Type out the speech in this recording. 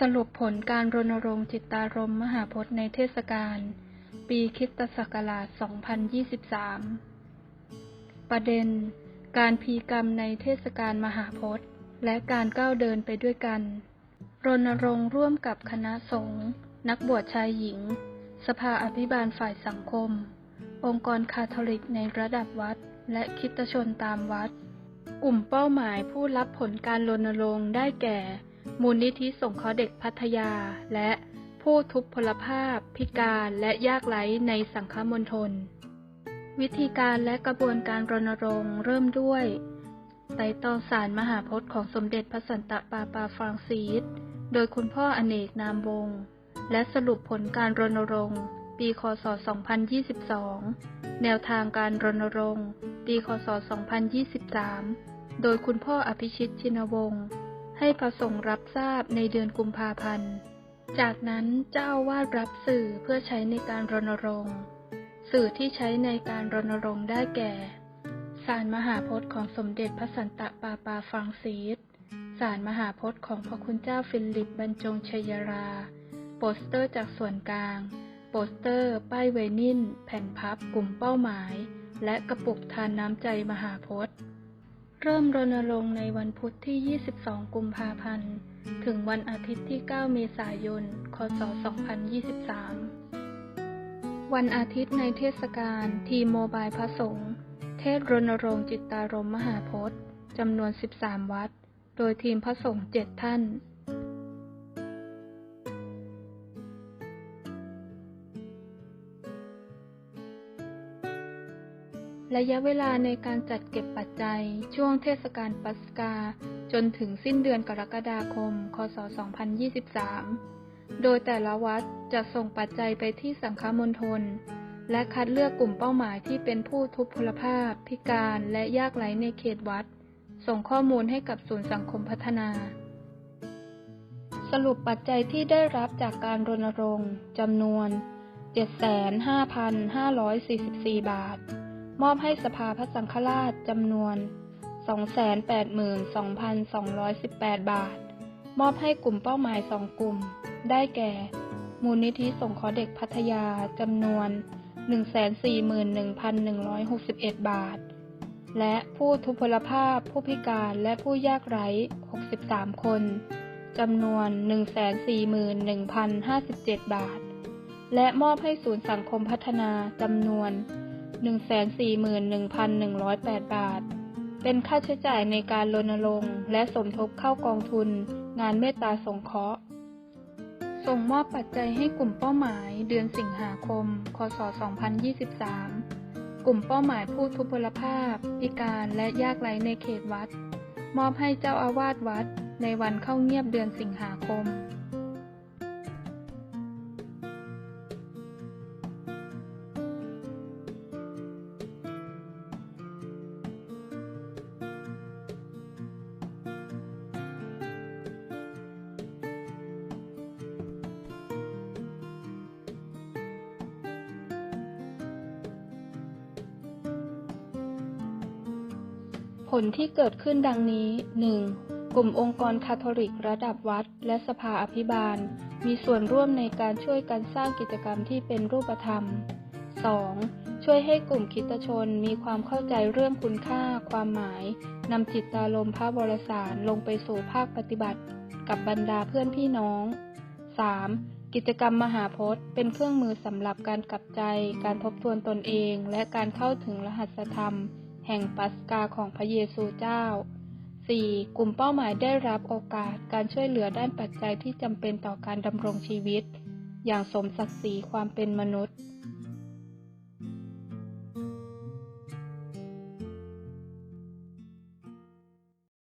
สรุปผลการรณรงค์จิตตารมมหาพจน์ในเทศกาล ปีคิสตศักราช 2023 ประเด็น การพีกรรมในเทศกาลมหาพจน์ และการก้าวเดินไปด้วยกัน รณรงค์ร่วมกับคณะสงฆ์ นักบวชชายหญิง สภาอภิบาลฝ่ายสังคม องค์กรคาทอลิกในระดับวัด และคิตชนตามวัด กลุ่มเป้าหมายผู้รับผลการรณรงค์ได้แก่ มูลนิธิสงเคราะห์เด็กพัทยา และผู้ทุพพลภาพ พิการและยากไร้ในสังคมณฑลวิธีการและกระบวนการรณรงค์เริ่มด้วยไต่ตองสารมหาพจน์ของสมเด็จพระสันตะปาปาฟรางซิสโดยคุณพ่ออเนกนามวง และสรุปผลการรณรงค์ปีคศ 2022 แนวทางการรณรงค์ปีคศ 2023 โดยคุณพ่ออภิชิตชินวงศ์ ให้พระสงฆ์รับทราบในเดือนกุมภาพันธ์ จากนั้นเจ้าอาวาสรับสื่อเพื่อใช้ในการรณรงค์ สื่อที่ใช้ในการรณรงค์ได้แก่ สารมหาพจน์ของสมเด็จพระสันตะปาปาฟรังซิสสารมหาพจน์ของพระคุณเจ้าฟิลิปบรรจงชัยรา โปสเตอร์จากส่วนกลาง โปสเตอร์ ป้ายเวนิลแผ่นพับกลุ่มเป้าหมาย และกระปุกทานน้ำใจมหาพจน์ เริ่มรณรงค์ในวันพุธที่ 22 กุมภาพันธ์ ถึงวันอาทิตย์ที่ 9 เมษายน คศ 2023 วันอาทิตย์ในเทศกาลทีโมบายพระสงฆ์เทศรณรงค์จิตตารมมหาพจน์จำนวน 13 วัด โดยทีมพระสงฆ์7ท่าน ระยะเวลาในการจัดเก็บปัจจัย ช่วงเทศกาลปัสกา จนถึงสิ้นเดือนกรกฎาคม คศ 2023 โดยแต่ละวัดจะส่งปัจจัยไปที่สังฆมณฑล และคัดเลือกกลุ่มเป้าหมายที่เป็นผู้ทุพพลภาพ พิการและยากไร้ในเขตวัด ส่งข้อมูลให้กับศูนย์สังคมพัฒนา สรุปปัจจัยที่ได้รับจากการรณรงค์จำนวน 75,544 บาท มอบให้สภาพระสังฆราชจำนวน 282,218 บาท มอบให้กลุ่มเป้าหมายสองกลุ่ม ได้แก่ มูลนิธิสงเคราะห์เด็กพัทยาจำนวน 141,161 บาท และผู้ทุพพลภาพผู้พิการและผู้ยากไร้ 63 คนจำนวน 141,057 บาท และมอบให้ศูนย์สังคมพัฒนาจำนวน 141,108 บาท เป็นค่าใช้จ่ายในการรณรงค์และสมทบเข้ากองทุน งานเมตตาสงเคราะห์ ส่งมอบปัจจัยให้กลุ่มเป้าหมายเดือนสิงหาคม คศ 2023 กลุ่มเป้าหมายผู้ทุพพลภาพ พิการและยากไร้ในเขตวัด มอบให้เจ้าอาวาสวัด ในวันเข้าเงียบเดือนสิงหาคม ผลที่เกิดขึ้นดังนี้ 1. กลุ่มองค์กรคาทอลิกระดับวัด และสภาอภิบาล มีส่วนร่วมในการช่วยกันสร้างกิจกรรมที่เป็นรูปธรรม 2. ช่วยให้กลุ่มคิตชนมีความเข้าใจเรื่องคุณค่า ความหมายนำจิตตารมพระบรสารลงไปสู่ภาคปฏิบัติ กับบรรดาเพื่อนพี่น้อง 3. กิจกรรมมหาพจน์ เป็นเครื่องมือสำหรับการกลับใจ การทบทวนตนเอง และการเข้าถึงรหัสธรรม แห่งปัสกาของพระเยซูเจ้า 4. กลุ่มเป้าหมายได้รับโอกาสการช่วยเหลือด้านปัจจัยที่จำเป็นต่อการดำรงชีวิต อย่างสมศักดิ์ศรีความเป็นมนุษย์